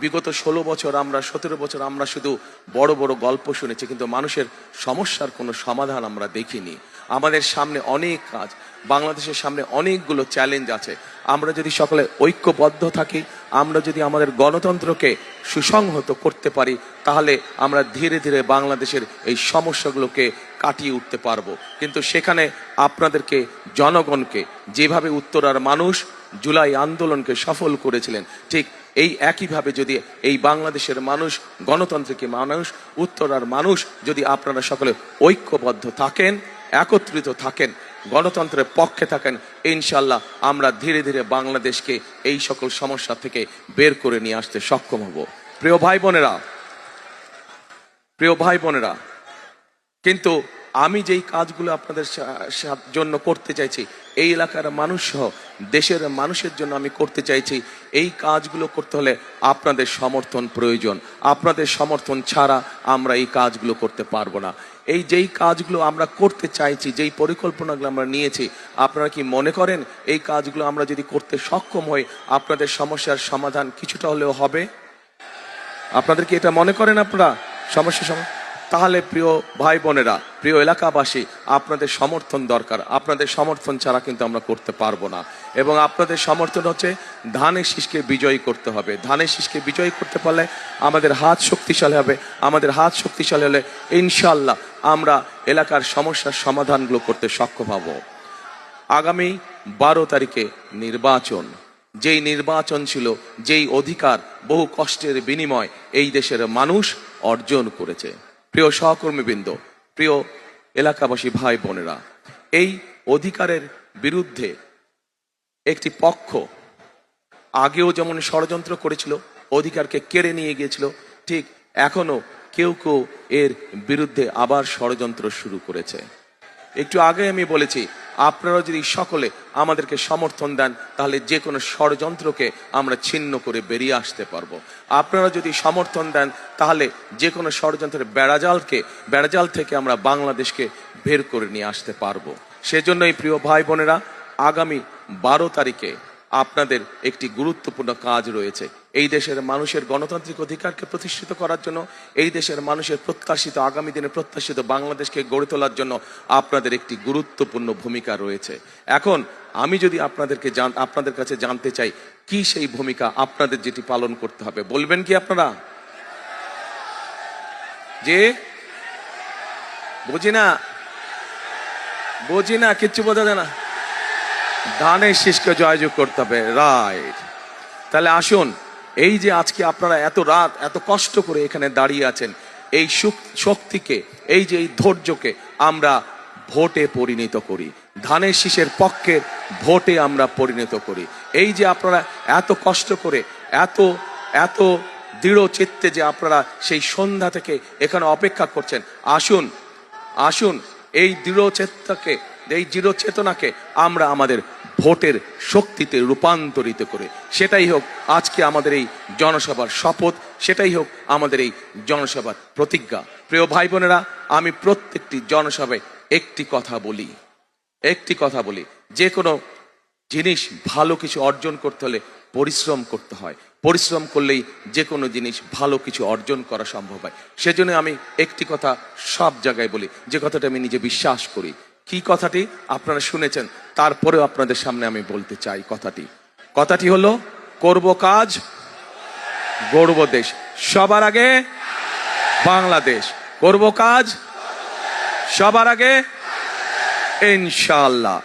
বিগত ষোলো বছর আমরা, সতেরো বছর আমরা শুধু বড় বড় গল্প শুনেছি, কিন্তু মানুষের সমস্যার কোনো সমাধান আমরা দেখিনি। আমাদের সামনে অনেক কাজ, বাংলাদেশের সামনে অনেকগুলো চ্যালেঞ্জ আছে। আমরা যদি সকলে ঐক্যবদ্ধ থাকি, আমরা যদি আমাদের গণতন্ত্রকে সুসংহত করতে পারি, তাহলে আমরা ধীরে ধীরে বাংলাদেশের এই সমস্যাগুলোকে কাটিয়ে উঠতে পারব। কিন্তু সেখানে আপনাদেরকে, জনগণকে যেভাবে উত্তরার মানুষ জুলাই আন্দোলনকে সফল করেছিলেন, ঠিক এই একইভাবে যদি এই বাংলাদেশের মানুষ, গণতন্ত্রকে মানুষ, উত্তরার মানুষ যদি আপনারা সকলে ঐক্যবদ্ধ থাকেন, একত্রিত থাকেন, গণতন্ত্রের পক্ষে থাকেন, ইনশাল্লাহ আমরা ধীরে ধীরে বাংলাদেশকে এই সকল সমস্যা থেকে বের করে নিয়ে আসতে সক্ষম হব। প্রিয় ভাই বোনেরা, প্রিয় ভাই বোনেরা, কিন্তু আমি যেই কাজগুলো আপনাদের জন্য করতে চাইছি, এই এলাকার মানুষ সহ দেশের মানুষের জন্য আমি করতে চাইছি, এই কাজগুলো করতে হলে আপনাদের সমর্থন প্রয়োজন। আপনাদের সমর্থন ছাড়া আমরা এই কাজগুলো করতে পারব না। এই যেই কাজগুলো আমরা করতে চাইছি, যেই পরিকল্পনাগুলো আমরা নিয়েছি, আপনারা কি মনে করেন এই কাজগুলো আমরা যদি করতে সক্ষম হই, আপনাদের সমস্যার সমাধান কিছুটা হলেও হবে? আপনাদের কি এটা মনে করেন আপনারা? সমস্যা সম তাহলে প্রিয় ভাই বোনেরা প্রিয় এলাকাবাসী, আপনাদের সমর্থন দরকার। আপনাদের সমর্থন ছাড়া কিন্তু আমরা করতে পারব না। এবং আপনাদের সমর্থন হচ্ছে ধানের শীষকে বিজয়ী করতে হবে। ধানের শীষকে বিজয়ী করতে পারলে আমাদের হাত শক্তিশালী হবে। আমাদের হাত শক্তিশালী হলে ইনশাল্লাহ আমরা এলাকার সমস্যার সমাধানগুলো করতে সক্ষম হব। আগামী বারো তারিখে নির্বাচন। যেই নির্বাচন ছিল, যেই অধিকার, বহু কষ্টের বিনিময় এই দেশের মানুষ অর্জন করেছে। প্রিয় সহকর্মীবৃন্দ, প্রিয় এলাকাবাসী ভাই বোনেরা, এই অধিকারের বিরুদ্ধে একটি পক্ষ আগেও যেমন ষড়যন্ত্র করেছিল, অধিকারকে কেড়ে নিয়ে গিয়েছিল, ঠিক এখনও কেউ কেউ এর বিরুদ্ধে আবার ষড়যন্ত্র শুরু করেছে। একটু আগে আমি বলেছি আপনারা যদি সকলে আমাদেরকে সমর্থন দেন, তাহলে যে কোনো ষড়যন্ত্রকে আমরা ছিন্ন করে বেরিয়ে আসতে পারব। আপনারা যদি সমর্থন দেন, তাহলে যে কোনো ষড়যন্ত্রের বেড়াজালকে, বেড়াজাল থেকে আমরা বাংলাদেশকে বের করে নিয়ে আসতে পারব। সেজন্যই প্রিয় ভাই বোনেরা, আগামী বারো তারিখে আপনাদের একটি গুরুত্বপূর্ণ কাজ রয়েছে। এই দেশের মানুষের গণতান্ত্রিক অধিকারকে প্রতিষ্ঠিত করার জন্য, এই দেশের মানুষের প্রত্যাশিত, আগামী দিনে প্রত্যাশিত বাংলাদেশকে গড়ে তোলার জন্য আপনাদের একটি গুরুত্বপূর্ণ ভূমিকা রয়েছে। এখন, আমি যদি আপনাদেরকে জান, আপনাদের কাছে জানতে চাই, কি সেই ভূমিকা আপনাদের যেটি পালন করতে হবে? বলবেন কি আপনারা? যে বুঝি না। বুঝি না, কিচ্ছু বোঝা যায় না। ধানের শীষকে জয়যোগ করতে হবে। রাইট তাহলে আসুন, এই যে আজকে আপনারা এত রাত, এত কষ্ট করে এখানে দাঁড়িয়ে আছেন, এই শক্তিকে, এই যে এই ধৈর্যকে আমরা ভোটে পরিণত করি। ধানের শীষের পক্ষের ভোটে আমরা পরিণত করি। এই যে আপনারা এত কষ্ট করে, এত এত দৃঢ় চিত্তে যে আপনারা সেই সন্ধ্যা থেকে এখানে অপেক্ষা করছেন, আসুন আসুন, এই দৃঢ় চেতনাকে এই দৃঢ় চেতনাকে আমরা আমাদের ভোটের শক্তিতে রূপান্তরিত করে। সেটাই হোক আজকে আমাদের এই জনসভার শপথ, সেটাই হোক আমাদের এই জনসভার প্রতিজ্ঞা। প্রিয় ভাই বোনেরা, আমি প্রত্যেকটি জনসভায় একটি কথা বলি, একটি কথা বলি। যে কোনো জিনিস ভালো কিছু অর্জন করতে হলে পরিশ্রম করতে হয়। পরিশ্রম করলেই যে কোনো জিনিস ভালো কিছু অর্জন করা সম্ভব হয়। সেজন্য আমি একটি কথা সব জায়গায় বলি, যে কথাটা আমি নিজে বিশ্বাস করি। কি কথাটি আপনারা শুনেছেন? তারপরেও আপনাদের সামনে আমি বলতে চাই কথাটি। কথাটি হলো, করব কাজ, গড়ব দেশ। সবার আগে বাংলাদেশ। করব কাজ, সবার আগে ইনশাআল্লাহ।